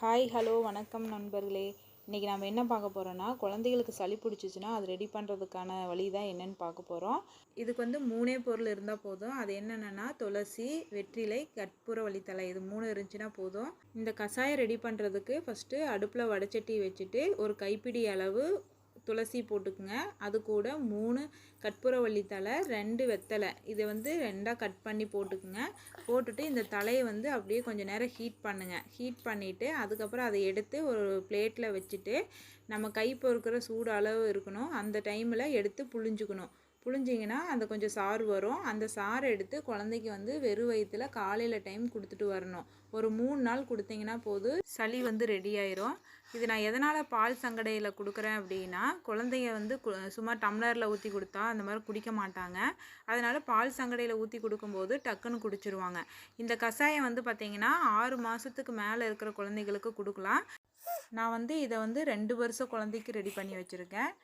Hi hello வணக்கம் நண்பர்களே. இன்றைக்கி நம்ம என்ன பார்க்க போகிறோன்னா குழந்தைகளுக்கு சளி பிடிச்சிச்சின்னா அது ரெடி பண்ணுறதுக்கான வழி தான் என்னென்னு பார்க்க போகிறோம் இதுக்கு வந்து மூணே பொருள் இருந்தால் போதும். அது என்னென்னா துளசி வெற்றிலை கற்பூர வழித்தலை இது மூணு இருந்துச்சுன்னா போதும். இந்த கஷாயம் ரெடி பண்ணுறதுக்கு ஃபஸ்ட்டு அடுப்பில் வடச்சட்டி வச்சுட்டு ஒரு கைப்பிடி அளவு துளசி போட்டுக்குங்க. அது கூட மூணு கற்பூரவள்ளி தலை ரெண்டு வெத்தலை. இதை வந்து ரெண்டாக கட் பண்ணி போட்டுக்குங்க. போட்டுட்டு இந்த தலையை வந்து அப்படியே கொஞ்சம் நேரம் ஹீட் பண்ணுங்கள் ஹீட் பண்ணிவிட்டு அதுக்கப்புறம் அதை எடுத்து ஒரு பிளேட்டில் வச்சுட்டு நம்ம கை பொறுக்கிற சூடு அளவு இருக்கணும். அந்த டைமில் எடுத்து புழிஞ்சுக்கணும். புழிஞ்சிங்கன்னா அந்த கொஞ்சம் சாறு வரும். அந்த சாறை எடுத்து குழந்தைக்கு வந்து வெறும் வயிற்றுல காலையில் டைம் கொடுத்துட்டு வரணும். ஒரு மூணு நாள் கொடுத்தீங்கன்னா போதும் சளி வந்து ரெடி ஆயிரும். இது நான் எதனால் பால் சங்கடையில் கொடுக்குறேன் அப்படின்னா குழந்தைங்க வந்து கு- சும்மா டம்ளரில் ஊற்றி கொடுத்தா அந்த மாதிரி குடிக்க மாட்டாங்க. அதனால் பால் சங்கடையில் ஊற்றி கொடுக்கும்போது டக்குன்னு குடிச்சிருவாங்க. இந்த கஷாயம் வந்து பார்த்திங்கன்னா ஆறு மாதத்துக்கு மேலே இருக்கிற குழந்தைகளுக்கு கொடுக்கலாம். நான் வந்து இதை வந்து ரெண்டு வருஷம் குழந்தைக்கு ரெடி பண்ணி வச்சுருக்கேன்.